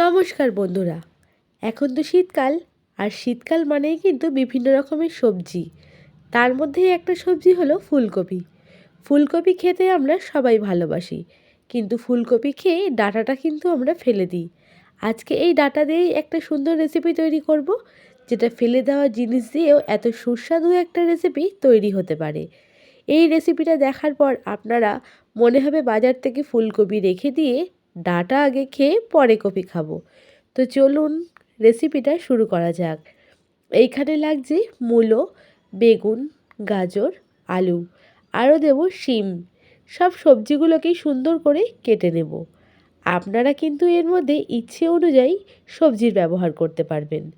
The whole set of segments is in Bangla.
নমস্কার বন্ধুরা। এখন তো শীতকাল, আর শীতকাল মানেই কিন্তু বিভিন্ন রকমের সবজি। তার মধ্যেই একটা সবজি হলো ফুলকপি। ফুলকপি খেতে আমরা সবাই ভালোবাসি, কিন্তু ফুলকপি খেয়ে ডাটাটা কিন্তু আমরা ফেলে দিই। আজকে এই ডাটা দিয়েই একটা সুন্দর রেসিপি তৈরি করব, যেটা ফেলে দেওয়া জিনিস দিয়েও এত সুস্বাদু একটা রেসিপি তৈরি হতে পারে। এই রেসিপিটা দেখার পর আপনারা মনে হবে বাজার থেকে ফুলকপি রেখে দিয়ে ডাটা আগে খেয়ে পরে কপি খাব। তো চলুন রেসিপিটা শুরু করা যাক। এইখানে লাগছে মূলো, বেগুন, গাজর, আলু, আরও দেব শিম। সব সবজিগুলোকেই সুন্দর করে কেটে নেব। আপনারা কিন্তু এর মধ্যে ইচ্ছে অনুযায়ী সবজির ব্যবহার করতে পারবেন।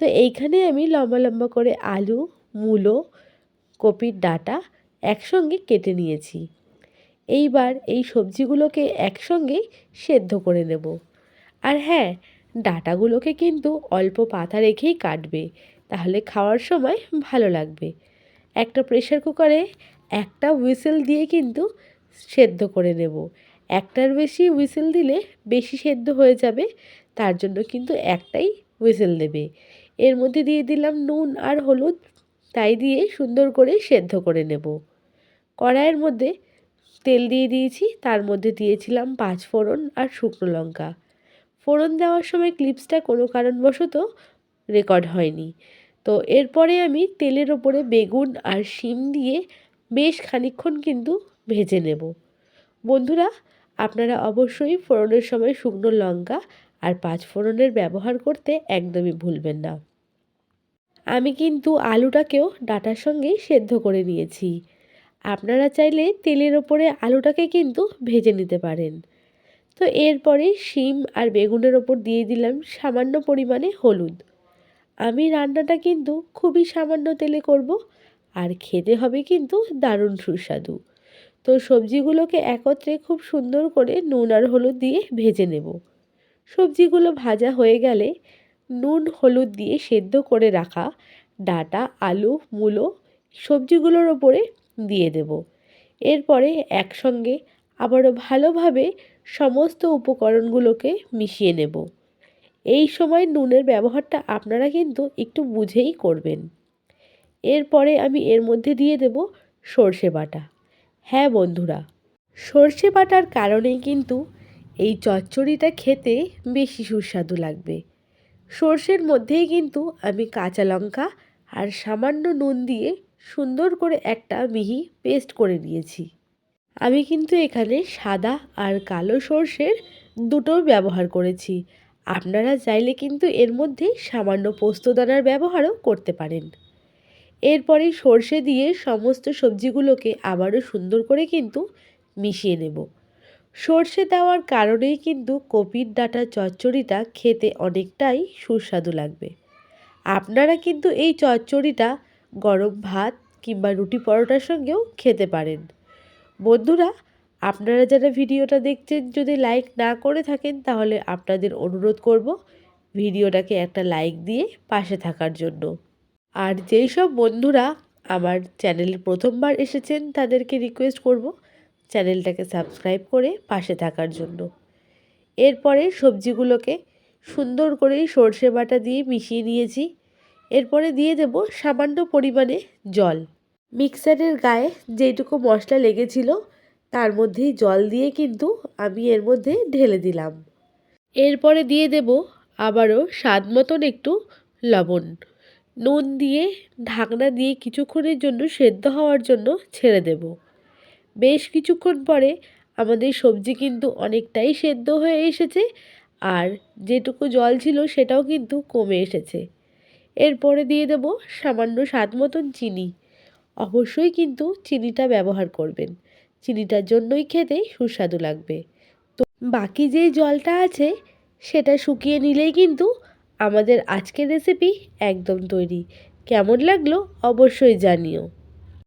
তো এইখানে আমি লম্বা লম্বা করে আলু, মূলো, কপির ডাটা একসঙ্গে কেটে নিয়েছি। এইবার এই সবজিগুলোকে একসঙ্গে সেদ্ধ করে নেব। আর হ্যাঁ ডাটাগুলোকে কিন্তু অল্প পাতা রেখেই কাটবে, তাহলে খাওয়ার সময় ভালো লাগবে। একটা প্রেশার কুকারে একটা হুইসেল দিয়ে কিন্তু সেদ্ধ করে নেব। একটার বেশি হুইসেল দিলে বেশি সেদ্ধ হয়ে যাবে, তার জন্য কিন্তু একটাই হুইসেল দেবে। এর মধ্যে দিয়ে দিলাম নুন আর হলুদ, তাই দিয়ে সুন্দর করে সেদ্ধ করে নেব। কড়াইয়ের মধ্যে তেল দিয়ে দিয়েছি, তার মধ্যে দিয়েছিলাম পাঁচ ফোড়ন আর শুকনো লঙ্কা। ফোড়ন দেওয়ার সময় ক্লিপসটা কোনো কারণবশত রেকর্ড হয়নি। তো এরপরে আমি তেলের ওপরে বেগুন আর শিম দিয়ে বেশ খানিক্ষণ কিন্তু ভেজে নেব। বন্ধুরা, আপনারা অবশ্যই ফোড়নের সময় শুকনো লঙ্কা আর পাঁচ ফোড়নের ব্যবহার করতে একদমই ভুলবেন না। আমি কিন্তু আলুটাকেও ডাটার সঙ্গেই সেদ্ধ করে নিয়েছি। আপনারা চাইলে তেলের ওপরে আলুটাকে কিন্তু ভেজে নিতে পারেন। তো এরপরে শিম আর বেগুনের ওপর দিয়ে দিলাম সামান্য পরিমাণে হলুদ। আমি রান্নাটা কিন্তু খুবই সামান্য তেলে করব আর খেতে হবে কিন্তু দারুণ সুস্বাদু। তো সবজিগুলোকে একত্রে খুব সুন্দর করে নুন আর হলুদ দিয়ে ভেজে নেব। সবজিগুলো ভাজা হয়ে গেলে নুন, হলুদ দিয়ে সেদ্ধ করে রাখা ডাটা, আলু, মূলো সবজিগুলোর ওপরে দিয়ে দেব। এরপরে একসঙ্গে আবারও ভালোভাবে সমস্ত উপকরণগুলোকে মিশিয়ে নেব। এই সময় নুনের ব্যবহারটা আপনারা কিন্তু একটু বুঝেই করবেন। এরপরে আমি এর মধ্যে দিয়ে দেব সর্ষে বাটা। হ্যাঁ বন্ধুরা, সর্ষে বাটার কারণেই কিন্তু এই চচ্চড়িটা খেতে বেশি সুস্বাদু লাগবে। সর্ষের মধ্যেই কিন্তু আমি কাঁচা লঙ্কা আর সামান্য নুন দিয়ে সুন্দর করে একটা মিহি পেস্ট করে নিয়েছি। আমি কিন্তু এখানে সাদা আর কালো সর্ষের দুটো ব্যবহার করেছি। আপনারা চাইলে কিন্তু এর মধ্যে সামান্য পোস্তদানার ব্যবহারও করতে পারেন। এরপরে সর্ষে দিয়ে সমস্ত সবজিগুলোকে আবারও সুন্দর করে কিন্তু মিশিয়ে নেব। সর্ষে দেওয়ার কারণেই কিন্তু কপির ডাটা চচ্চড়িটা খেতে অনেকটাই সুস্বাদু লাগবে। আপনারা কিন্তু এই চচ্চড়িটা গরম ভাত কিংবা রুটি পরোটার সঙ্গেও খেতে পারেন। বন্ধুরা, আপনারা যারা ভিডিওটা দেখছেন, যদি লাইক না করে থাকেন, তাহলে আপনাদের অনুরোধ করব ভিডিওটাকে একটা লাইক দিয়ে পাশে থাকার জন্য। আর যেই সব বন্ধুরা আমার চ্যানেলে প্রথমবার এসেছেন, তাদেরকে রিকোয়েস্ট করব চ্যানেলটাকে সাবস্ক্রাইব করে পাশে থাকার জন্য। এরপরে সবজিগুলোকে সুন্দর করে সর্ষে বাটা দিয়ে মিশিয়ে নিয়েছি। এরপরে দিয়ে দেব সামান্য পরিমাণে জল। মিক্সারের গায়ে যেটুকু মশলা লেগেছিল, তার মধ্যেই জল দিয়ে কিন্তু আমি এর মধ্যে ঢেলে দিলাম। এরপরে দিয়ে দেব আবারও স্বাদ মতন একটু লবণ। নুন দিয়ে ঢাকনা দিয়ে কিছুক্ষণের জন্য সেদ্ধ হওয়ার জন্য ছেড়ে দেব। বেশ কিছুক্ষণ পরে আমাদের সবজি কিন্তু অনেকটাই সেদ্ধ হয়ে এসেছে, আর যেটুকু জল ছিল সেটাও কিন্তু কমে এসেছে। এরপরে দিয়ে দেব সামান্য স্বাদ মতন চিনি। অবশ্যই কিন্তু চিনিটা ব্যবহার করবেন। চিনিটার জন্যই খেতে সুস্বাদু লাগবে। তো বাকি যে জলটা আছে, সেটা শুকিয়ে নিলেই কিন্তু আমাদের আজকের রেসিপি একদম তৈরি। কেমন লাগল অবশ্যই জানিও।